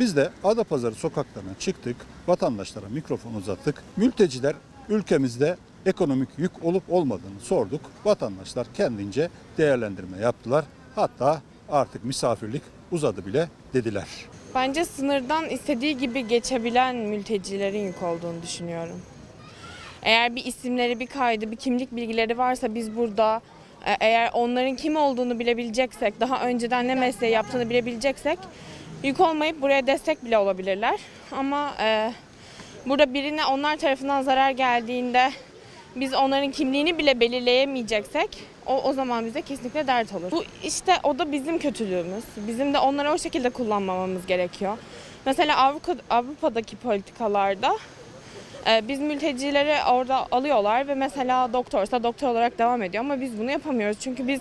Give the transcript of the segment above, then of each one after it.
Biz de Adapazarı sokaklarına çıktık, vatandaşlara mikrofon uzattık. Mülteciler ülkemizde ekonomik yük olup olmadığını sorduk. Vatandaşlar kendince değerlendirme yaptılar. Hatta artık misafirlik uzadı bile dediler. Bence sınırdan istediği gibi geçebilen mültecilerin yük olduğunu düşünüyorum. Eğer bir isimleri, bir kaydı, bir kimlik bilgileri varsa biz burada e, eğer onların kim olduğunu bilebileceksek, daha önceden ne mesleği yaptığını bilebileceksek yük olmayıp buraya destek bile olabilirler. Ama e, burada birine onlar tarafından zarar geldiğinde biz onların kimliğini bile belirleyemeyeceksek o, o zaman bize kesinlikle dert olur. Bu işte o da bizim kötülüğümüz. Bizim de onları o şekilde kullanmamamız gerekiyor. Mesela Avrupa, Avrupa'daki politikalarda e, biz mültecileri orada alıyorlar ve mesela doktorsa doktor olarak devam ediyor ama biz bunu yapamıyoruz. Çünkü biz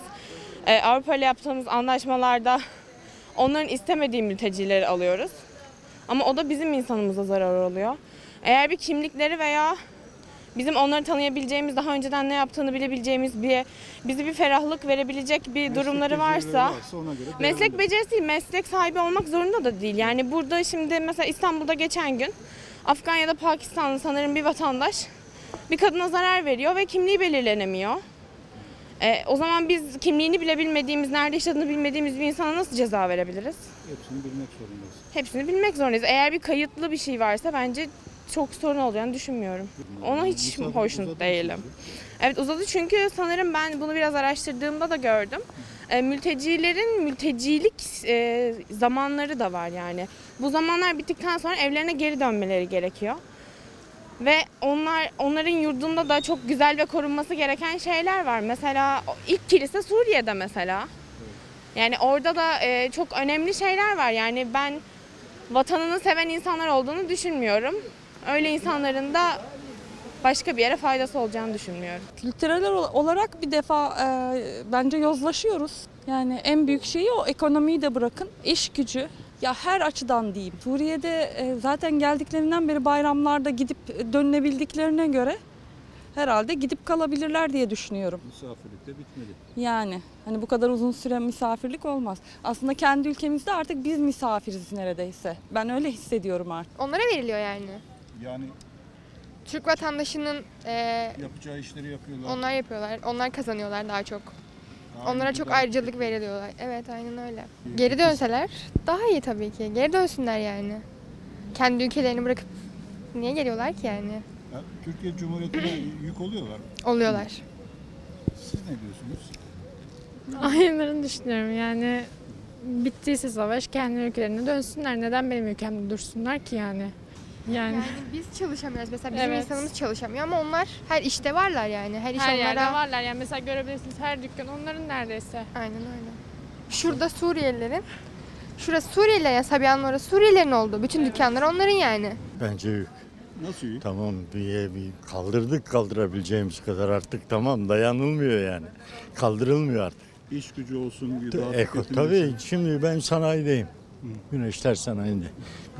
e, Avrupa ile yaptığımız anlaşmalarda onların istemediği mültecileri alıyoruz. Ama o da bizim insanımıza zarar oluyor. Eğer bir kimlikleri veya bizim onları tanıyabileceğimiz, daha önceden ne yaptığını bilebileceğimiz bir bizi bir ferahlık verebilecek bir durumları varsa meslek becerisi değil, meslek sahibi olmak zorunda da değil. Yani burada şimdi mesela İstanbul'da geçen gün Afgan ya da Pakistanlı sanırım bir vatandaş bir kadına zarar veriyor ve kimliği belirlenemiyor. E, o zaman biz kimliğini bile bilmediğimiz, nerede yaşadığını bilmediğimiz bir insana nasıl ceza verebiliriz? Hepsini bilmek zorundayız. Hepsini bilmek zorundayız. Eğer bir kayıtlı bir şey varsa bence çok sorun olacağını düşünmüyorum. Ona hiç Misafirlik hoşnut uzadı değilim. Evet uzadı çünkü sanırım ben bunu biraz araştırdığımda da gördüm. E, mültecilerin mültecilik e, zamanları da var yani. Bu zamanlar bittikten sonra evlerine geri dönmeleri gerekiyor. Ve onlar onların yurdunda da çok güzel ve korunması gereken şeyler var. Mesela ilk kilise Suriye'de mesela. Yani orada da e, çok önemli şeyler var. Yani ben vatanını seven insanlar olduğunu düşünmüyorum. Öyle insanların da başka bir yere faydası olacağını düşünmüyorum. Kültürel ol- olarak bir defa e, bence yozlaşıyoruz. Yani en büyük şeyi o ekonomiyi de bırakın. iş gücü. Ya her açıdan diyeyim. Suriye'de e, zaten geldiklerinden beri bayramlarda gidip dönebildiklerine göre herhalde gidip kalabilirler diye düşünüyorum. Misafirlik de bitmedi. Yani hani bu kadar uzun süre misafirlik olmaz. Aslında kendi ülkemizde artık biz misafiriz neredeyse. Ben öyle hissediyorum artık. Onlara veriliyor yani. Yani Türk vatandaşının e, yapacağı işleri yapıyorlar. onlar yapıyorlar. Onlar kazanıyorlar daha çok. Onlara çok ayrıcalık veriliyorlar. Evet aynen öyle. Geri dönseler daha iyi tabii ki. Geri dönsünler yani. Kendi ülkelerini bırakıp niye geliyorlar ki yani? Ya, Türkiye Cumhuriyeti'ne yük oluyorlar. Oluyorlar. Siz ne diyorsunuz? Aynılarını düşünüyorum yani bittiyse savaş kendi ülkelerine dönsünler. Neden benim ülkemde dursunlar ki yani? Yani Yani biz çalışamıyoruz mesela bizim Evet. insanımız çalışamıyor ama onlar her işte varlar yani. Her iş her onlara. yerde varlar yani mesela görebilirsiniz her dükkan onların neredeyse. Aynen öyle. Şurada Suriyelilerin Şurası Suriyeliler ya Sabiha'nın orası Suriyelilerin oldu. Bütün dükkanlar onların yani. Bence yük. Nasıl yük? Tamam bir, bir kaldırdık kaldırabileceğimiz kadar artık tamam dayanılmıyor yani. Kaldırılmıyor artık. İş gücü olsun, gıda Eko, tabii olsun. şimdi ben sanayideyim. Güneşler sanayinde.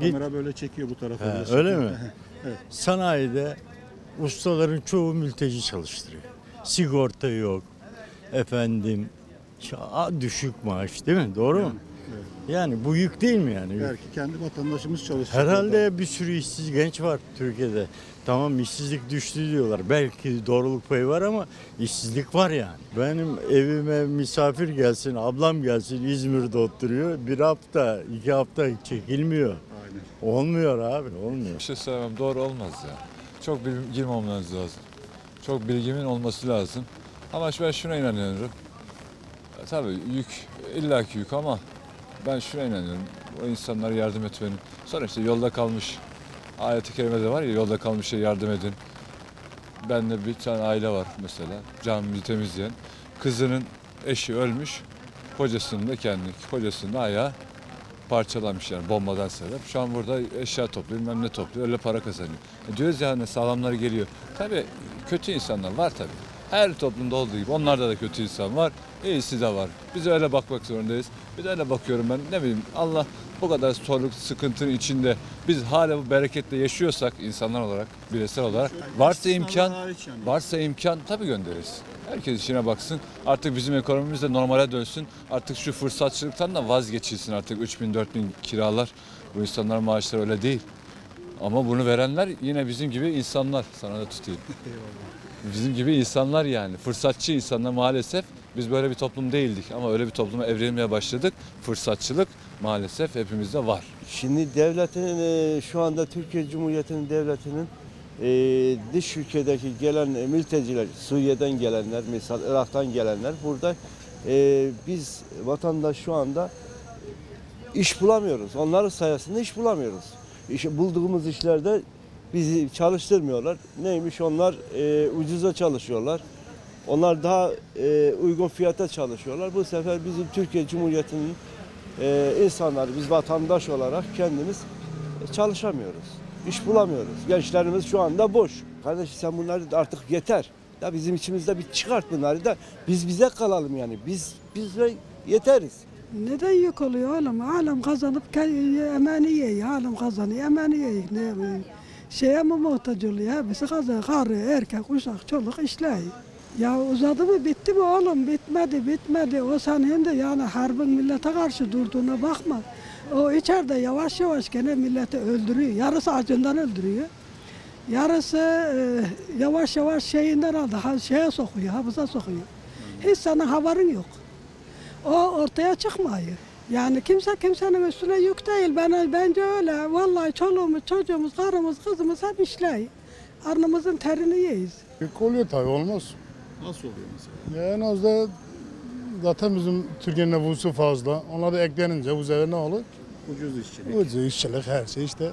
Git, Kamera böyle çekiyor bu tarafa. Ha, öyle mi? sanayide ustaların çoğu mülteci çalıştırıyor. Sigorta yok. Efendim düşük maaş değil mi? Doğru mu? Yani bu yük değil mi yani? Belki kendi vatandaşımız çalışacak. Herhalde bir sürü işsiz genç var Türkiye'de. Tamam işsizlik düştü diyorlar. Belki doğruluk payı var ama işsizlik var yani. Benim evime misafir gelsin, ablam gelsin İzmir'de oturuyor. Bir hafta, iki hafta çekilmiyor. Aynen. Olmuyor abi, olmuyor. Bir şey söylemem doğru olmaz ya. Çok bilgim olmanız lazım. Çok bilgimin olması lazım. Ama ben şuna inanıyorum. Tabii yük, illaki yük ama ben şuna inanıyorum. O insanlara yardım etmenin. Sonra işte yolda kalmış ayet-i kerimede var ya yolda kalmışa yardım edin. Bende bir tane aile var mesela camimizi temizleyen. Kızının eşi ölmüş. Kocasının da kendi, kocasının da ayağı parçalanmış yani bombadan sebep. Şu an burada eşya topluyor, bilmem ne topluyor, öyle para kazanıyor. E diyoruz ya hani sağlamları geliyor. Tabii kötü insanlar var tabii. Her toplumda olduğu gibi onlarda da kötü insan var, iyisi de var. Biz öyle bakmak zorundayız. De öyle bakıyorum ben ne bileyim Allah bu kadar zorluk, sıkıntının içinde biz hala bu bereketle yaşıyorsak insanlar olarak, bireysel olarak varsa imkan. Varsa imkan tabii göndeririz. Herkes işine baksın. Artık bizim ekonomimiz de normale dönsün. Artık şu fırsatçılıktan da vazgeçilsin artık 3000 4000 kiralar. Bu insanların maaşları öyle değil. Ama bunu verenler yine bizim gibi insanlar. Sana da tutayım. Bizim gibi insanlar yani. Fırsatçı insanlar maalesef. Biz böyle bir toplum değildik ama öyle bir topluma evrilmeye başladık. Fırsatçılık maalesef hepimizde var. Şimdi devletin e, şu anda Türkiye Cumhuriyeti'nin devletinin e, dış ülkedeki gelen e, mülteciler, Suriye'den gelenler, misal Irak'tan gelenler burada biz vatandaş şu anda iş bulamıyoruz. Onların sayesinde iş bulamıyoruz. İş, bulduğumuz işlerde bizi çalıştırmıyorlar. Neymiş onlar e, ucuza çalışıyorlar. Onlar daha e, uygun fiyata çalışıyorlar. Bu sefer bizim Türkiye Cumhuriyeti'nin e, insanlar, biz vatandaş olarak kendimiz e, çalışamıyoruz. İş bulamıyoruz. Gençlerimiz şu anda boş. Kardeş sen bunları da artık yeter. Ya bizim içimizde bir çıkart bunları da biz bize kalalım yani. Biz bize yeteriz. Neden yük oluyor oğlum? Alem kazanıp emeğini yiyor. Alem kazanıyor, emeğini. Ne, yapayım? Şeye mi muhtaç oluyor? Hepsi kazanıyor. Karı, erkek, uşak, çoluk işliyor. Ya uzadı mı bitti mi oğlum? Bitmedi, bitmedi. O senin de yani harbin millete karşı durduğuna bakma. O içeride yavaş yavaş gene milleti öldürüyor. Yarısı acından öldürüyor. Yarısı e, yavaş yavaş şeyinden aldı. Ha, şeye sokuyor, hapıza sokuyor. Hiç senin haberin yok. O ortaya çıkmıyor. Yani kimse kimsenin üstüne yük değil. Ben, bence öyle. Vallahi çoluğumuz, çocuğumuz, karımız, kızımız hep işleyiz. Karnımızın terini yiyiz. Yük oluyor tabii olmaz. Nasıl oluyor mesela? Ya en az da zaten bizim Türkiye'nin nüfusu fazla. Onlar da eklenince bu sefer ne olur? Ucuz işçilik. Ucuz işçilik her şey işte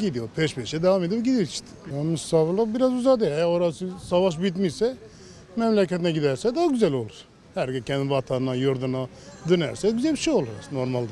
gidiyor peş peşe devam ediyor gidiyor işte. Ya misafirlik biraz uzadı ya. Orası savaş bitmişse memleketine giderse daha güzel olur. Herkes kendi vatanına, yurduna dönerse güzel bir şey olur normalde.